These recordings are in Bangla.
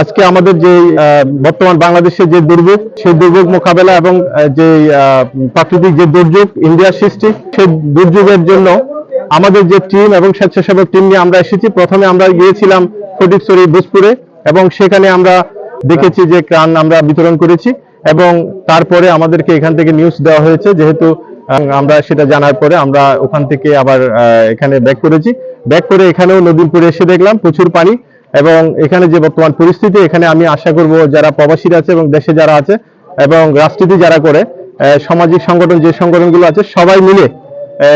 আজকে আমাদের যে বর্তমান বাংলাদেশের যে দুর্যোগ সেই দুর্যোগ মোকাবেলা এবং যে প্রাকৃতিক যে দুর্যোগ, ইন্ডিয়ার সৃষ্টি, সেই দুর্যোগের জন্য আমাদের যে টিম এবং স্বেচ্ছাসেবক টিম নিয়ে আমরা এসেছি। প্রথমে আমরা গিয়েছিলাম ফটিকছড়ি, ভোজপুরে এবং সেখানে আমরা দেখেছি যে ত্রাণ আমরা বিতরণ করেছি এবং তারপরে আমাদেরকে এখান থেকে নিউজ দেওয়া হয়েছে, যেহেতু আমরা সেটা জানার পরে আমরা ওখান থেকে আবার এখানে ব্যাক করেছি। ব্যাক করে এখানেও নদীরপুরে এসে দেখলাম প্রচুর পানি। এবং এখানে যে বর্তমান পরিস্থিতি, এখানে আমি আশা করব যারা প্রবাসীরা আছে এবং দেশে যারা আছে এবং রাজনীতি যারা করে সামাজিক সংগঠন, যে সংগঠনগুলো আছে, সবাই মিলে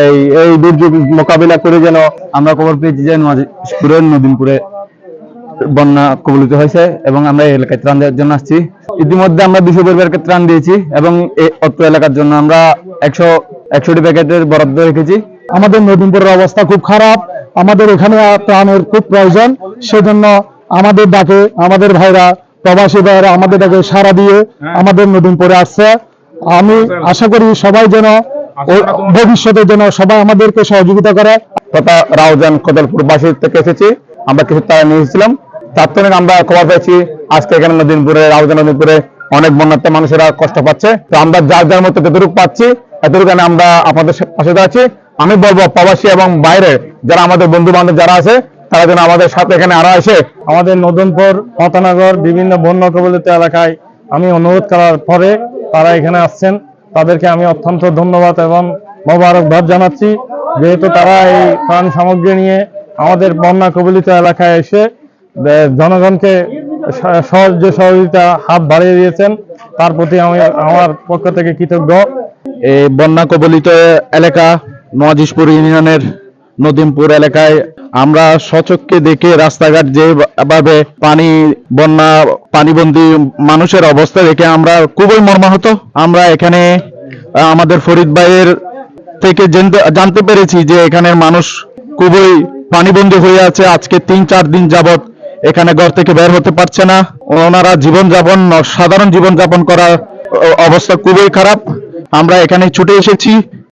এই এই দুর্যোগ মোকাবিলা করে যেন আমরা খবর পেয়েছি যে নদীপুরের নদীনপুরে বন্যা কবলিত হয়েছে এবং আমরা এই এলাকায় ত্রাণ দেওয়ার জন্য আসছি। ইতিমধ্যে আমরা দুশো পরিবারকে ত্রাণ দিয়েছি এবং এই অত্র এলাকার জন্য আমরা একশো, একশোটি প্যাকেটের বরাদ্দ রেখেছি। আমাদের নদীপুরের অবস্থা খুব খারাপ। আমাদের এখানে ত্রাণের খুব প্রয়োজন। সেজন্য আমাদের ডাকে আমাদের ভাইরা প্রবাসী ভাইরা আমাদের ডাকে সারা দিয়ে আমাদের নদীপুরে আসছে। আমি আশা করি সবাই যেন ভবিষ্যতে যেন সবাই আমাদেরকে সহযোগিতা করে। তথা রাউজান কদলপুর বাসী থেকে এসেছি। আমরা কিছু তারা নিয়েছিলাম তাৎক্ষণিক আমরা খবর পেয়েছি। আজকে এখানে নদীনপুরে রাউজান নদীনপুরে অনেক বন্যার্থ মানুষেরা কষ্ট পাচ্ছে। তো আমরা যার যার মতো যতটুকু পাচ্ছি, এতটুকু আমরা আপনাদের পাশে আছি আমি বলব, প্রবাসী এবং বাইরে যারা আমাদের বন্ধু বান্ধব যারা আছে, তারা যেন আমাদের সাথে এখানে আরও এসে আমাদের নদনপুর মতানগর বিভিন্ন বন্য কবলিত এলাকায় আমি অনুরোধ করার পরে তারা এখানে আসছেন। তাদেরকে আমি অত্যন্ত ধন্যবাদ এবং মোবারকবাদ জানাচ্ছি। যেহেতু তারা এই ত্রাণ সামগ্রী নিয়ে আমাদের বন্যা কবলিত এলাকায় এসে জনগণকে স- সাহায্য সহযোগিতা হাত বাড়িয়ে দিয়েছেন, তার প্রতি আমি আমার পক্ষ থেকে কৃতজ্ঞ। এই বন্যা কবলিত এলাকা মহাজিসপুর ইউনিয়নের নদীমপুর এলাকায় আমরা সচক্ষে দেখে রাস্তাঘাট যেভাবে পানি, বন্যা, পানিবন্দী মানুষের অবস্থা দেখে আমরা খুবই মর্মাহত। আমরা এখানে আমাদের ফরিদ ভাইয়ের থেকে জানতে পেরেছি যে এখানের মানুষ খুবই পানিবন্দী হয়ে আছে। আজকে তিন চার দিন যাবত এখানে ঘর থেকে বের হতে পারছে না। ওনারা জীবনযাপন, সাধারণ জীবনযাপন করার অবস্থা খুবই খারাপ। আমরা এখানে ছুটে এসেছি।